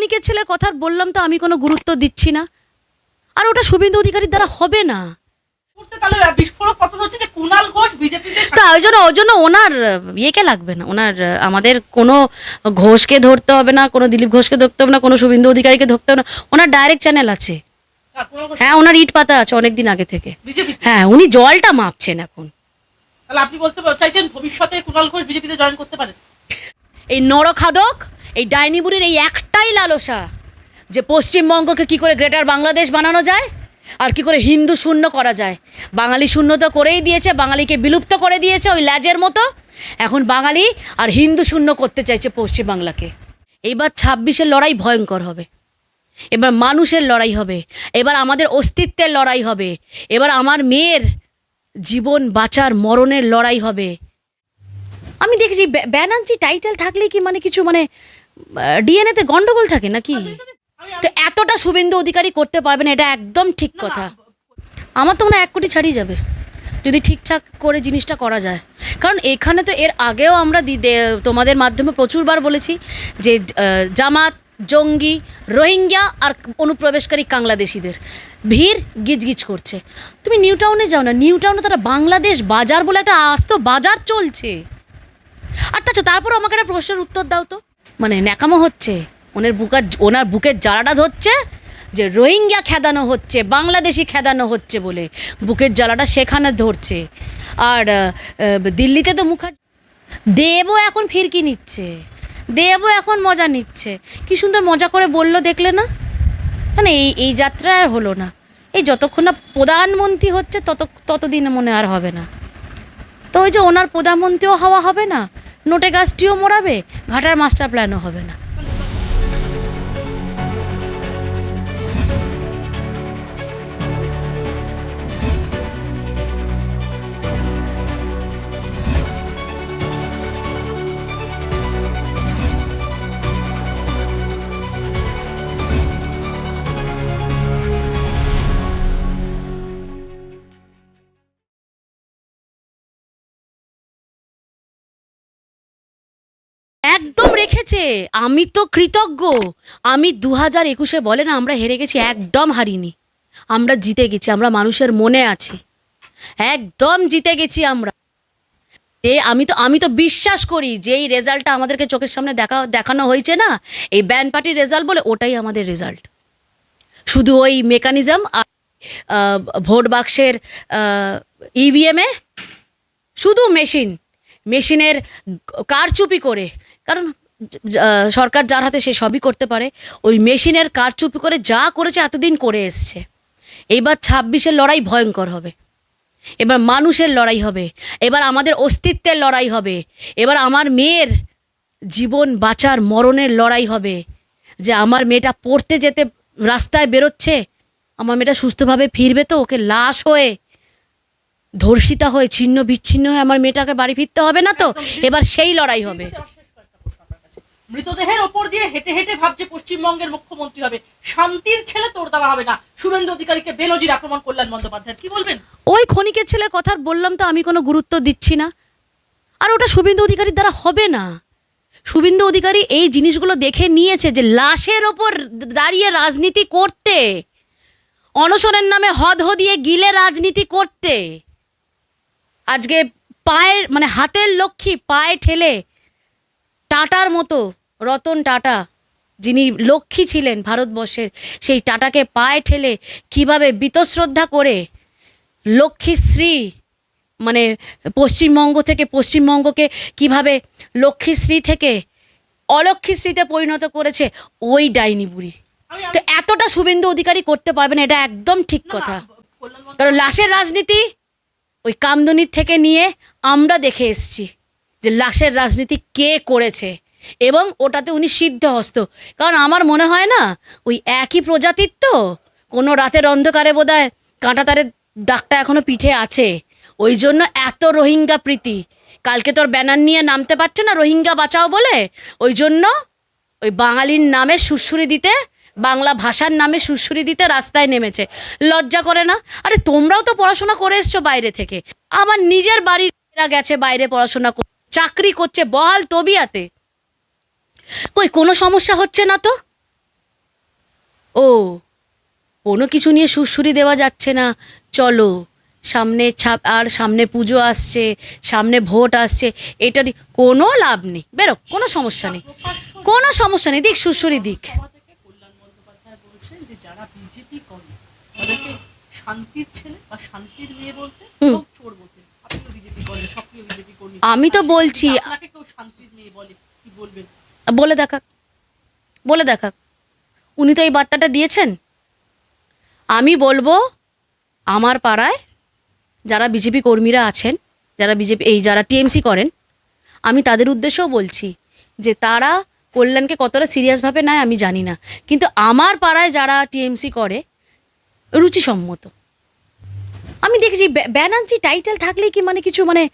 ক্ষণিকের ছেলের কথা বললাম তো আমি কোনো গুরুত্ব দিচ্ছি না। আর ওটা শুভেন্দু অধিকারীর দ্বারা হবে না। তা ওই জন্য ওই জন্য ওনার ইয়েকে লাগবে না। ওনার আমাদের কোনো ঘোষকে ধরতে হবে না কোনো দিলীপ ঘোষকে ধরতে হবে না কোনো শুভেন্দু অধিকারীকে ধরতে হবে না। ওনার ডাইরেক্ট চ্যানেল আছে। হ্যাঁ ওনার ইট পাতা আছে অনেক দিন আগে থেকে। হ্যাঁ উনি জলটা মাপছেন এখন। তাহলে আপনি বলতে চাইছেন ভবিষ্যতে কুণাল ঘোষ বিজেপিতে জয়েন করতে পারেন? এই নরখাদক এই ডাইনিবুরির এই একটাই লালসা যে পশ্চিমবঙ্গকে কি করে গ্রেটার বাংলাদেশ বানানো যায় আর কি করে হিন্দু শূন্য করা যায়। বাঙালি শূন্য তো করেই দিয়েছে, বাঙালিকে বিলুপ্ত করে দিয়েছে ওই ল্যাজের মতো। এখন বাঙালি আর হিন্দু শূন্য করতে চাইছে পশ্চিমবাংলাকে। এইবার ছাব্বিশের লড়াই ভয়ঙ্কর হবে। এবার মানুষের লড়াই হবে। এবার আমাদের অস্তিত্বের লড়াই হবে। এবার আমার মেয়ের জীবন বাঁচার মরণের লড়াই হবে। আমি দেখেছি ব্য- ব্যানার্জি টাইটেল থাকলে কি মানে কিছু মানে ডিএনএতে গন্ডগোল থাকে নাকি? তো এতটা শুভেন্দু অধিকারী করতে পারবে না এটা একদম ঠিক কথা। আমার তো মনে হয় এক কোটি ছাড়িয়ে যাবে যদি ঠিকঠাক করে জিনিসটা করা যায়। কারণ এখানে তো এর আগেও আমরা দি- দে- তোমাদের মাধ্যমে প্রচুরবার বলেছি যে জামাত জঙ্গি রোহিঙ্গা আর অনুপ্রবেশকারী বাংলাদেশিদের। ভিড় গিজগিজ করছে। তুমি নিউ টাউনে যাও না নিউ টাউনে তারা বাংলাদেশ বাজার বলে একটা আস্ত বাজার চলছে। আর আচ্ছা তারপর আমাকে একটা প্রশ্নের উত্তর দাও তো। মানে ন্যাকামো হচ্ছে ওনার বুকার ওনার বুকের জ্বালাটা ধরছে যে রোহিঙ্গা খেদানো হচ্ছে বাংলাদেশি খেদানো হচ্ছে বলে বুকের জ্বালাটা সেখানে ধরছে। আর দিল্লিতে তো মুখার দেবও এখন ফিরকি নিচ্ছে দেবও এখন মজা নিচ্ছে। কি সুন্দর মজা করে বলল দেখলে না? না না, এই এই যাত্রা আর হলো না। এই যতক্ষণ না প্রধানমন্ত্রী হচ্ছে তত ততদিন মনে আর হবে না। তো ওই যে ওনার প্রধানমন্ত্রীও হওয়া হবে না নোটে গাছটিও মরাবে ঘাটার মাস্টার প্ল্যানও হবে না। একদম রেখেছে। আমি তো কৃতজ্ঞ। আমি দু হাজার একুশে বলে না, আমরা হেরে গেছি, একদম হারিনি। আমরা জিতে গেছি, আমরা মানুষের মনে আছি। একদম জিতে গেছি আমরা। এ, আমি তো আমি তো বিশ্বাস করি যে এই রেজাল্টটা আমাদেরকে চোখের সামনে দেখা, দেখানো হয়েছে না, এই ব্যান্ড পার্টির রেজাল্ট বলে ওটাই আমাদের রেজাল্ট। শুধু ওই মেকানিজম আর ভোট বাক্সের ইভিএমে শুধু মেশিন। মেশিনের কারচুপি করে কারণ সরকার যার হাতে সে সবই করতে পারে ওই মেশিনের কারচুপি করে যা করেছে এতদিন করে এসছে। এইবার ছাব্বিশের লড়াই ভয়ঙ্কর হবে। এবার মানুষের লড়াই হবে। এবার আমাদের অস্তিত্বের লড়াই হবে। এবার আমার মেয়ের জীবন বাঁচার মরণের লড়াই হবে। যে আমার মেয়েটা পড়তে যেতে রাস্তায় বেরোচ্ছে আমার মেয়েটা সুস্থভাবে ফিরবে তো ওকে লাশ হয়ে ধর্ষিতা হয়ে ছিন্ন বিচ্ছিন্ন হয়ে আমার মেয়েটাকে বাড়ি ফিরতে হবে না তো? এবার সেই লড়াই হবে। মৃতদেহের ওপর দিয়ে হেঁটে হেঁটে ভাবছে পশ্চিমবঙ্গের মুখ্যমন্ত্রী হবে। শান্তির ছেলে তোর দ্বারা হবে না। শুভেন্দু অধিকারীকে বেনজির আক্রমণ কল্যাণ বন্দ্যোপাধ্যায়। কি বলবেন? ওই ক্ষণিকের ছেলের কথা বললাম তো আমি কোনো গুরুত্ব দিচ্ছি না। আর ওটা শুভেন্দু অধিকারীর দ্বারা হবে না। শুভেন্দু অধিকারী এই জিনিসগুলো দেখে নিয়েছে যে লাশের ওপর দাঁড়িয়ে রাজনীতি করতে। অনশনের নামে হদ দিয়ে গিলে রাজনীতি করতে। আজকে পায়ের মানে হাতের লক্ষ্মী পায়ে ঠেলে টাটার মতো রতন টাটা যিনি লক্ষ্মী ছিলেন ভারতবর্ষের সেই টাটাকে পায়ে ঠেলে কীভাবে বীতশ্রদ্ধা করে লক্ষ্মীশ্রী মানে পশ্চিমবঙ্গ থেকে পশ্চিমবঙ্গকে কীভাবে লক্ষ্মীশ্রী থেকে অলক্ষ্মীশ্রীতে পরিণত করেছে ওই ডাইনি বুড়ি। তো এতটা শুভেন্দু অধিকারী করতে পারবে না এটা একদম ঠিক কথা। কারণ লাশের রাজনীতি ওই কামদুনির থেকে নিয়ে আমরা দেখে এসছি যে লাশের রাজনীতি কে করেছে। এবং ওটাতে উনি সিদ্ধহস্ত। কারণ আমার মনে হয় না, ওই একই প্রজাতির তো, কোনো রাতের অন্ধকারে বোধ হয় কাঁটাতারের দাগটা এখনও পিঠে আছে। ওই জন্য এত রোহিঙ্গা প্রীতি। কালকে তোর ব্যানার নিয়ে নামতে পারছে না রোহিঙ্গা বাঁচাও বলে? ওই জন্য ওই বাঙালির নামে সুরসুরি দিতে, বাংলা ভাষার নামে সুরসুরি দিতে রাস্তায় নেমেছে। লজ্জা করে না? আরে তোমরাও তো পড়াশোনা করে এসছো বাইরে থেকে। আমার নিজের বাড়ির গেছে বাইরে পড়াশোনা চাকরি করছে বহাল তবিয়াতে। কই কোনো সমস্যা হচ্ছে না তো? ও কোনো কিছু নিয়ে সুরসুরি দেওয়া যাচ্ছে না। চলো সামনে ছাপ আর সামনে পুজো আসছে সামনে ভোট আসছে এটা নিয়ে কোনো লাভ নেই। বেরো কোনো সমস্যা নেই। কোনো সমস্যা নেই দিক সুরসুরি দিক। আমি তো বলছি- বলে দেখাক বলে দেখাক। উনি তো এই বার্তাটা দিয়েছেন। আমি বলব, আমার পাড়ায় যারা বিজেপি কর্মীরা আছেন, যারা বিজেপি, এই যারা টিএমসি করেন, আমি তাদের উদ্দেশ্যেও বলছি যে তারা কল্যাণকে কতটা সিরিয়াসভাবে নেয় আমি জানি না। কিন্তু আমার পাড়ায় যারা টিএমসি করে, রুচিসম্মত। আমি দেখেছি ব্য- ব্যানার্জি টাইটেল থাকলেই কি মানে কিছু মানে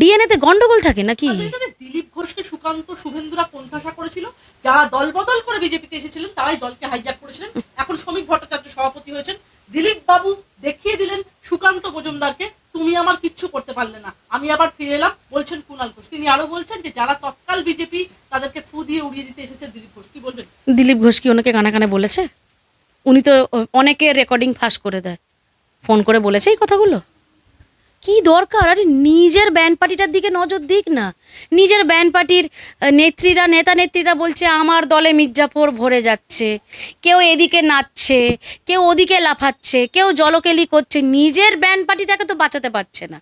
ডিএনএতে গন্ডগোল থাকে নাকি? দিলীপ ঘোষকে সুকান্ত শুভেন্দুরা কোণঠাসা করেছিল। যারা দল বদল করে বিজেপিতে এসেছিলেন তারাই দলকে হাইজ্যাক করেছিলেন। এখন শ্রমিক ভট্টাচার্য সভাপতি হয়েছেন। দিলীপ বাবু দেখিয়ে দিলেন সুকান্ত মজুমদারকে তুমি আমার কিচ্ছু করতে পারলে না। আমি আবার ফিরে এলাম বলছেন কুণাল ঘোষ। তিনি আরও বলছেন যে যারা তৎকাল বিজেপি তাদেরকে ফু দিয়ে উড়িয়ে দিতে এসেছে দিলীপ ঘোষ। কি বলবেন? দিলীপ ঘোষ কি ওনাকে কানে কানে বলেছে? উনি তো অনেকে রেকর্ডিং ফাঁস করে দেয়। ফোন করে বলেছে এই কথাগুলো? কি দরকার? আরে নিজের ব্যান্ড পার্টিটার দিকে নজর দিক না। নিজের ব্যান্ড পার্টির নেত্রীরা, নেতা নেত্রীরা বলছে, আমার দলে মির্জাফর ভরে যাচ্ছে। কেউ এদিকে নাচছে, কেউ ওদিকে লাফাচ্ছে, কেউ জলকেলি করছে। নিজের ব্যান্ড পার্টিটাকে তো বাঁচাতে পারছে না।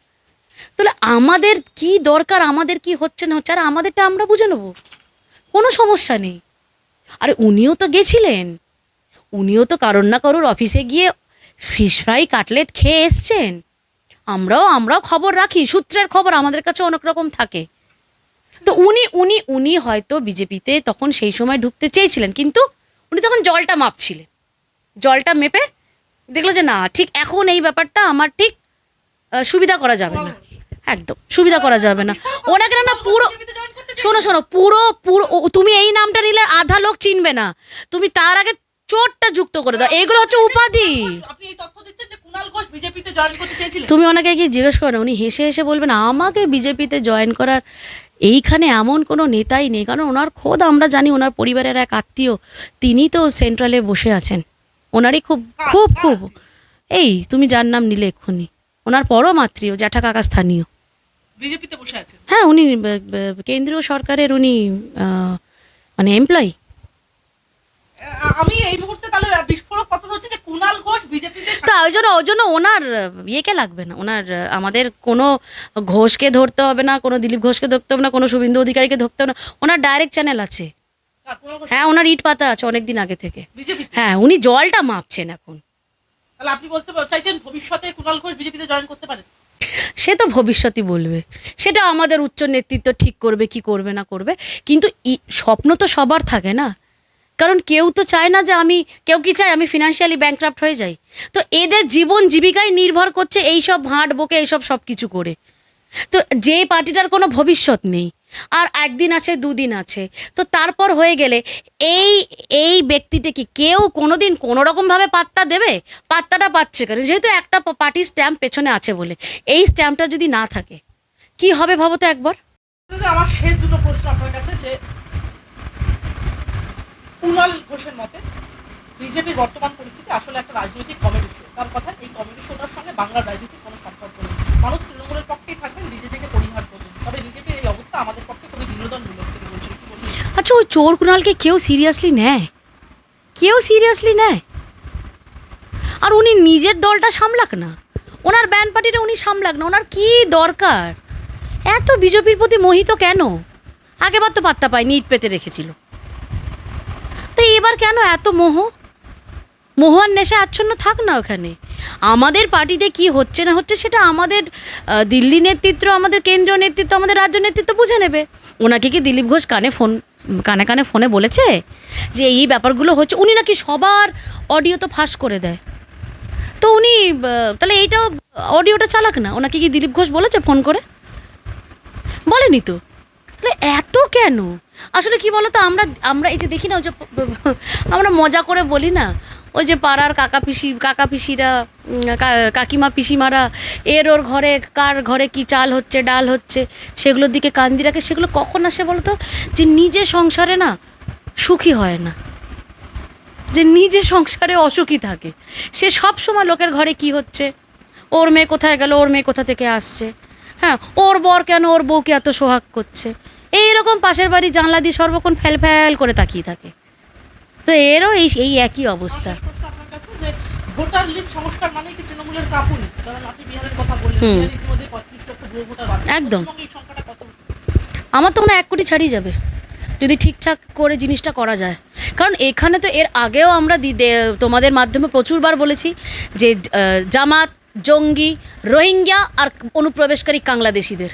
তাহলে আমাদের কি দরকার? আমাদের কি হচ্ছে না হচ্ছে? আর আমাদেরটা আমরা বুঝে নেব। কোনো সমস্যা নেই। আরে উনিও তো গেছিলেন। উনিও তো কারোর না কারোর অফিসে গিয়ে ফিশ ফ্রাই, কাটলেট খেয়ে এসছেন। আমরাও আমরাও খবর রাখি, সূত্রের খবর আমাদের কাছে অনেক রকম থাকে। তো উনি উনি উনি হয়তো বিজেপিতে তখন সেই সময় ঢুকতে চেয়েছিলেন, কিন্তু উনি তখন জলটা মাপছিলেন। জলটা মেপে দেখল যে না, ঠিক এখন এই ব্যাপারটা আমার ঠিক সুবিধা করা যাবে না। একদম, সুবিধা করা যাবে না। ওনাকে না পুরো, শোনো শোনো, পুরো পুরো তুমি এই নামটা নিলে আধা লোক চিনবে না। তুমি তার আগে চোটটা যুক্ত করে দাও। এগুলো হচ্ছে উপাধি। আপনি এই তথ্য দিচ্ছেন যে কুণাল ঘোষ বিজেপিতে জয়েন করতে চেয়েছিলেন। তুমি ওনাকে কি জিজ্ঞেস করো উনি হেসে হেসে বলবেন আমাকে বিজেপিতে জয়েন করার এইখানে এমন কোনো নেতাই নেই। কারণ ওনার খোদ আমরা জানি ওনার পরিবারের এক আত্মীয় তিনি তো সেন্ট্রালে বসে আছেন। ওনারই খুব খুব খুব। এই তুমি যার নাম নিলে এক্ষুনি। ওনার পরও আত্মীয় জ্যাঠা কাকা স্থানীয়। বিজেপিতে বসে আছেন। হ্যাঁ উনি কেন্দ্রীয় সরকারের উনি মানে এমপ্লয়ি আমি এই মুহূর্তে তাহলে বিস্ফোরক কথা হচ্ছে যে কুণাল ঘোষ বিজেপিতে তা ওই জন্য ওই জন্য ওনার ইয়েকে লাগবে না? ওনার আমাদের কোনো ঘোষকে ধরতে হবে না কোনো দিলীপ ঘোষকে ধরতে হবে না কোনো শুভেন্দু অধিকারীকে ধরতে হবে না। ওনার ডাইরেক্ট চ্যানেল আছে। হ্যাঁ ওনার ইট পাতা আছে অনেক দিন আগে থেকে। হ্যাঁ উনি জলটা মাপছেন এখন। তাহলে আপনি বলতে চাইছেন ভবিষ্যতে কুণাল ঘোষ বিজেপিতে জয়েন করতে পারেন? সে তো ভবিষ্যতই বলবে। সেটা আমাদের উচ্চ নেতৃত্ব ঠিক করবে কি করবে না করবে। কিন্তু স্বপ্ন তো সবার থাকে না। কারণ কেউ তো চায় না যে আমি, কেউ কি চায় আমি ফিনান্সিয়ালি ব্যাংক্রাফ্ট হয়ে যাই? তো এদের জীবন জীবিকায় নির্ভর করছে এই সব ভাঁট বকে এইসব সব কিছু করে। তো যে পার্টিটার কোনো ভবিষ্যৎ নেই, আর একদিন আছে, দুদিন আছে, তো তারপর হয়ে গেলে এই এই ব্যক্তিটা কি কেউ কোনোদিন কোনো রকমভাবে পাত্তা দেবে? পাত্তাটা পাচ্ছে কেন? যেহেতু একটা পার্টি স্ট্যাম্প পেছনে আছে বলে। এই স্ট্যাম্পটা যদি না থাকে, কি হবে ভাবো তো একবার? আমার শেষ দুটো প্রশ্ন আপনার কাছে যে কুণাল ঘোষের মতে বিজেপির বর্তমান পরিস্থিতি আসলে একটা রাজনৈতিক কমেডি শো তার কথা এই কমেডি শোটার সঙ্গে বাংলার রাজনীতির কোনো সম্পর্ক নেই। মানুষ তৃণমূলের পক্ষেই থাকবেন, বিজেপিকে পরিহার করবেন। তবে বিজেপির এই অবস্থা আমাদের পক্ষে খুবই বিনোদনমূলক, তিনি বলছেন। আচ্ছা ওই চোর কুণালকে কেউ সিরিয়াসলি নেয়? কেউ সিরিয়াসলি নেয়? আর উনি নিজের দলটা সামলাক না। ওনার ব্যান্ড পার্টিটা উনি সামলাক না। ওনার কি দরকার? এত বিজেপির প্রতি মোহিত কেন? আগেবার তো পাত্তা পায়নি, ইট পেতে রেখেছিল। এবার কেন এত মোহ? মোহন নেশা আচ্ছন্ন থাক না ওখানে। আমাদের পার্টিতে কি হচ্ছে না হচ্ছে সেটা আমাদের দিল্লি নেতৃত্ব, আমাদের কেন্দ্রীয় নেতৃত্ব, আমাদের রাজ্য নেতৃত্ব বুঝে নেবে। ওনাকে কি দিলীপ ঘোষ কানে ফোন, কানে কানে ফোনে বলেছে যে এই ব্যাপারগুলো হচ্ছে? উনি নাকি সবার অডিও তো ফাঁস করে দেয়। তো উনি তাহলে এইটাও, অডিওটা চালাক না? ওনাকে কি দিলীপ ঘোষ বলেছে ফোন করে? বলেনি তো। তাহলে এত কেন? আসলে কি বলতো, আমরা আমরা এই যে দেখি না, ওই যে আমরা মজা করে বলি না, ওই যে পাড়ার কাকা পিসি, কাকা পিসিরা কাকিমা পিসিমারা, এর ওর ঘরে, কার ঘরে কি চাল হচ্ছে, ডাল হচ্ছে, সেগুলোর দিকে কান্দি রাখে, সেগুলো কখন আসে বলতো? যে নিজে সংসারে না সুখী হয় না। যে নিজে সংসারে অসুখী থাকে। সে সব সময় লোকের ঘরে কি হচ্ছে? ওর মেয়ে কোথায় গেল? ওর মেয়ে কোথা থেকে আসছে? হ্যাঁ ওর বর কেন ওর বউকে এত সোহাগ করছে? এই এইরকম পাশের বাড়ি জানলা দিয়ে সর্বক্ষণ ফ্যাল ফ্যাল করে তাকিয়ে থাকে। তো এরও এই এই একই অবস্থা। শেষ প্রশ্ন আপনার কাছে যে ভোটার লিস্ট সংস্কার মানেই কি তৃণমূলের কাপুনি? কারণ আপনি বিহারের কথা বললেন হুম। ইতিমধ্যে পঁয়ত্রিশ লক্ষ ভুয়ো ভোটার একদম। আমার তো মনে এক কোটি ছাড়িয়ে যাবে যদি ঠিকঠাক করে জিনিসটা করা যায়। কারণ এখানে তো এর আগেও আমরা তোমাদের মাধ্যমে প্রচুরবার বলেছি যে জামাত জঙ্গি, রোহিঙ্গা আর অনুপ্রবেশকারী বাংলাদেশিদের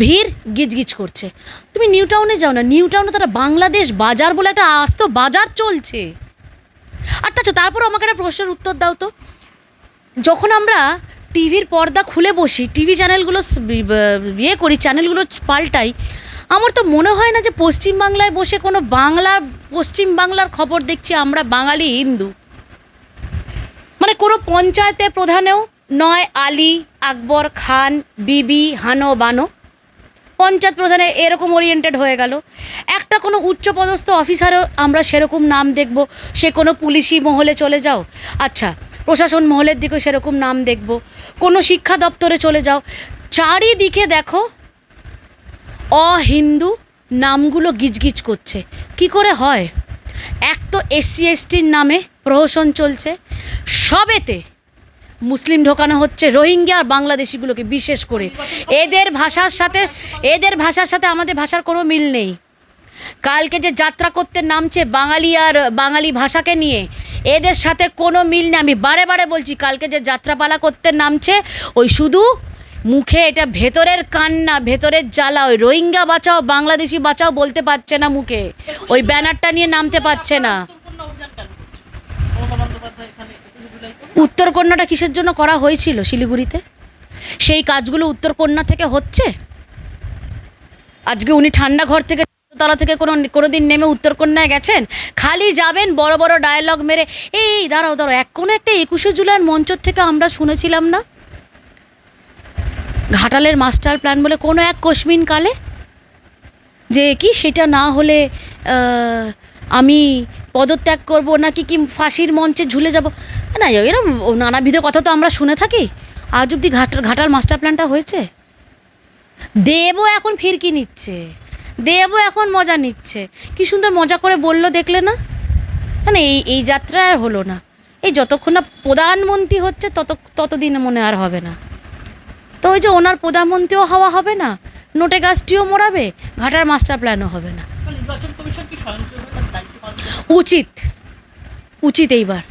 ভিড় গিজগিজ করছে। তুমি নিউ টাউনে যাও না। নিউ টাউনে তারা বাংলাদেশ বাজার বলে একটা আস্ত বাজার চলছে। আর আচ্ছা তারপর আমাকে একটা প্রশ্নের উত্তর দাও তো। যখন আমরা টিভির পর্দা খুলে বসি, টিভি চ্যানেলগুলো ইয়ে করি, চ্যানেলগুলো পাল্টাই, আমার তো মনে হয় না যে পশ্চিমবাংলায় বসে কোনো বাংলার পশ্চিম বাংলার খবর দেখছি আমরা বাঙালি হিন্দু। মানে কোনো পঞ্চায়েতে প্রধানেও নয় আলী, আকবর খান, বিবি, হানো, বানো। পঞ্চায়েত প্রধানে এরকম ওরিয়েন্টেড হয়ে গেল। একটা কোনো উচ্চপদস্থ অফিসারও আমরা সেরকম নাম দেখব, সে কোনো পুলিশি মহলে চলে যাও। আচ্ছা প্রশাসন মহলের দিকেও সেরকম নাম দেখব, কোনো শিক্ষা দপ্তরে চলে যাও। চারিদিকে দেখো, অহিন্দু নামগুলো গিজগিজ করছে। কি করে হয়? এক তো এসসি, এসটির নামে প্রহসন চলছে। সবেতে মুসলিম ঢোকানো হচ্ছে রোহিঙ্গা আর বাংলাদেশিগুলোকে বিশেষ করে। এদের ভাষার সাথে, এদের ভাষার সাথে আমাদের ভাষার কোনো মিল নেই। কালকে যে যাত্রা করতে নামছে বাঙালি আর বাঙালি ভাষাকে নিয়ে, এদের সাথে কোনো মিল নেই। আমি বারে বারে বলছি, কালকে যে যাত্রাপালা করতে নামছে, ওই শুধু মুখে এটা ভেতরের কান্না, ভেতরের জ্বালা, ওই রোহিঙ্গা বাঁচাও, বাংলাদেশি বাঁচাও বলতে পারছে না মুখে। ওই ব্যানারটা নিয়ে নামতে পারছে না। উত্তরকন্যাটা কিসের জন্য করা হয়েছিল শিলিগুড়িতে? সেই কাজগুলো উত্তরকন্যা থেকে হচ্ছে? আজকে উনি ঠান্ডা ঘর থেকে তলা থেকে কোনো কোনো দিন নেমে উত্তরকন্যায় গেছেন, খালি যাবেন, বড় বড় ডায়লগ মেরে, এই, দাঁড়াও দাঁড়াও এক কোনো একটা একুশে জুলাইয়ের মঞ্চ থেকে আমরা শুনেছিলাম না? ঘাটালের মাস্টার প্ল্যান বলে কোনো এক কশ্মিন কালে? যে কি সেটা না হলে আমি পদত্যাগ করব নাকি কি ফাঁসির মঞ্চে ঝুলে যাব? না এরকম নানাবিধ কথা তো আমরা শুনে থাকি। আজ অব্দি ঘাটাল ঘাটাল মাস্টার প্ল্যানটা হয়েছে। দেবও এখন ফিরকি নিচ্ছে। দেবও এখন মজা নিচ্ছে। কি সুন্দর মজা করে বলল দেখলে না? না না, এই এই যাত্রা আর হলো না। এই যতক্ষণ না প্রধানমন্ত্রী হচ্ছে তত ততদিনে মনে আর হবে না। তো ওই যে ওনার প্রধানমন্ত্রীও হওয়া হবে না নোটে গাছটিও মোড়াবে ঘাটার মাস্টার প্ল্যানও হবে না? উচিত। উচিত এইবার।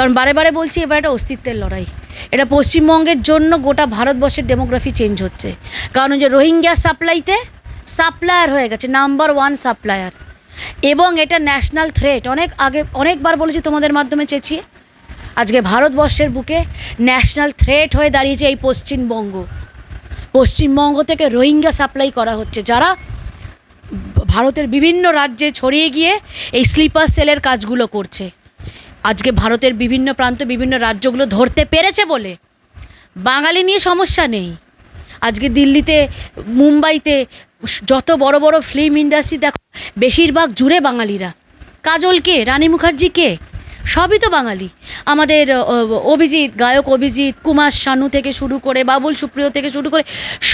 কারণ বারে বারে বলছি এবার এটা অস্তিত্বের লড়াই। এটা পশ্চিমবঙ্গের জন্য গোটা ভারতবর্ষের ডেমোগ্রাফি চেঞ্জ হচ্ছে। কারণ যে রোহিঙ্গা সাপ্লাইতে সাপ্লায়ার হয়ে গেছে নাম্বার ওয়ান সাপ্লায়ার এবং এটা ন্যাশনাল থ্রেট অনেক আগে, অনেকবার বলেছি তোমাদের মাধ্যমে চেঁচিয়ে। আজকে ভারতবর্ষের বুকে ন্যাশনাল থ্রেট হয়ে দাঁড়িয়েছে এই পশ্চিমবঙ্গ। পশ্চিমবঙ্গ থেকে রোহিঙ্গা সাপ্লাই করা হচ্ছে। যারা ভারতের বিভিন্ন রাজ্যে ছড়িয়ে গিয়ে এই স্লিপার সেলের কাজগুলো করছে। আজকে ভারতের বিভিন্ন প্রান্ত বিভিন্ন রাজ্যগুলো ধরতে পেরেছে বলে। বাঙালি নিয়ে সমস্যা নেই। আজকে দিল্লিতে, মুম্বাইতে যত বড় বড় ফিল্ম ইন্ডাস্ট্রি দেখো, বেশিরভাগ জুড়ে বাঙালিরা। কাজল কে? রানী মুখার্জি কে? সবই তো বাঙালি। আমাদের অভিজিৎ, গায়ক অভিজিৎ, কুমার শানু থেকে শুরু করে, বাবুল সুপ্রিয় থেকে শুরু করে,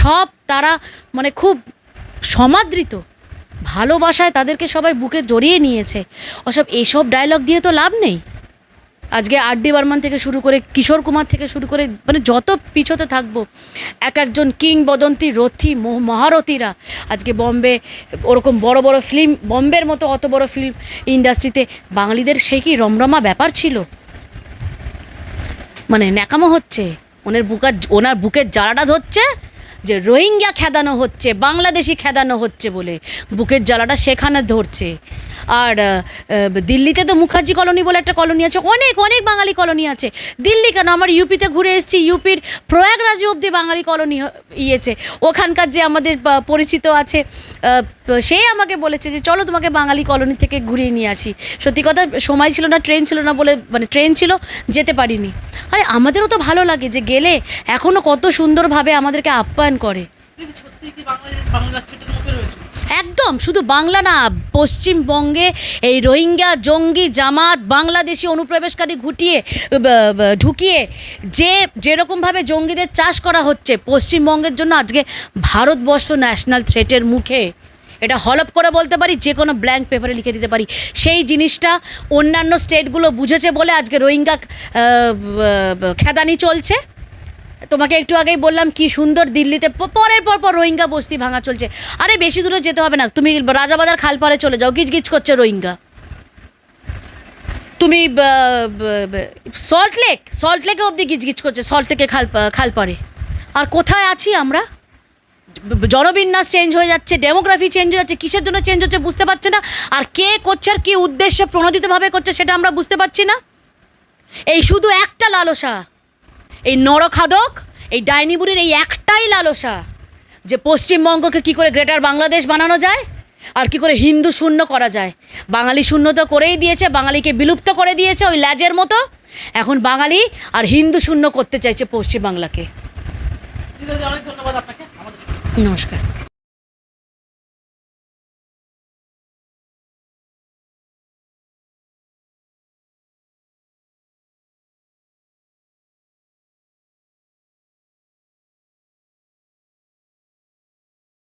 সব তারা মানে খুব সমাদৃত। ভালোবাসায় তাদেরকে সবাই বুকে জড়িয়ে নিয়েছে। ওসব এইসব ডায়লগ দিয়ে তো লাভ নেই। আজকে আর ডি বর্মন থেকে শুরু করে কিশোর কুমার থেকে শুরু করে মানে যত পিছোতে থাকব, এক একজন কিংবদন্তি, রথী, মহ- মহারথীরা আজকে বম্বে, ওরকম বড় বড় ফিল্ম বম্বের মতো অত বড় ফিল্ম ইন্ডাস্ট্রিতে বাঙালিদের সেই কি রমরমা ব্যাপার ছিল? মানে ন্যাকামো হচ্ছে, ওনার বুকার, ওনার বুকের জ্বালাটা ধরছে যে রোহিঙ্গা খেদানো হচ্ছে, বাংলাদেশি খেদানো হচ্ছে বলে বুকের জ্বালাটা সেখানে ধরছে। আর দিল্লিতে তো মুখার্জি কলোনি বলে একটা কলোনি আছে, অনেক অনেক বাঙালি কলোনি আছে। দিল্লি কেন? আমার ইউপিতে ঘুরে এসেছি, ইউপির প্রয়াগরাজ অবধি বাঙালি কলোনি ইয়েছে। ওখানকার যে আমাদের পরিচিত আছে সে আমাকে বলেছে যে, চলো তোমাকে বাঙালি কলোনি থেকে ঘুরিয়ে নিয়ে আসি। সত্যি কথা, সময় ছিল না, ট্রেন ছিল না বলে মানে ট্রেন ছিল, যেতে পারিনি। আরে, আমাদেরও তো ভালো লাগে যে গেলে এখনও কত সুন্দরভাবে আমাদেরকে আপ্যায়ন করে। একদম শুধু বাংলা না পশ্চিমবঙ্গে এই রোহিঙ্গা জঙ্গি জামাত বাংলাদেশি অনুপ্রবেশকারী ঘুটিয়ে ঢুকিয়ে যে যেরকমভাবে জঙ্গিদের চাষ করা হচ্ছে পশ্চিমবঙ্গের জন্য আজকে ভারতবর্ষ ন্যাশনাল থ্রেটের মুখে। এটা হলপ করে বলতে পারি যে কোনো ব্ল্যাঙ্ক পেপারে লিখে দিতে পারি। সেই জিনিসটা অন্যান্য স্টেটগুলো বুঝেছে বলে আজকে রোহিঙ্গা খেদানি চলছে। তোমাকে একটু আগেই বললাম কি সুন্দর দিল্লিতে পরের পর পর রোহিঙ্গা বস্তি ভাঙা চলছে। আরে বেশি দূরে যেতে হবে না। তুমি রাজাবাজার খালপাড়ে চলে যাও গিজ গিজ করছে রোহিঙ্গা। তুমি সল্ট লেক সল্ট অবধি গিজ গিজ করছে সল্ট লেকে খাল খালপাড়ে। আর কোথায় আছি আমরা? জনবিন্যাস চেঞ্জ হয়ে যাচ্ছে ডেমোগ্রাফি চেঞ্জ হয়ে যাচ্ছে, কিসের জন্য চেঞ্জ হচ্ছে বুঝতে পারছে না। আর কে করছে আর কী উদ্দেশ্যে প্রণোদিতভাবে করছে সেটা আমরা বুঝতে পারছি না। এই শুধু একটা লালসা। এই নরখাদক এই ডাইনিবুড়ির এই একটাই লালসা যে পশ্চিমবঙ্গকে কি করে গ্রেটার বাংলাদেশ বানানো যায় আর কি করে হিন্দু শূন্য করা যায়। বাঙালি শূন্য তো করেই দিয়েছে বাঙালিকে বিলুপ্ত করে দিয়েছে ওই ল্যাজের মতো। এখন বাঙালি আর হিন্দু শূন্য করতে চাইছে পশ্চিমবাংলাকে। নমস্কার।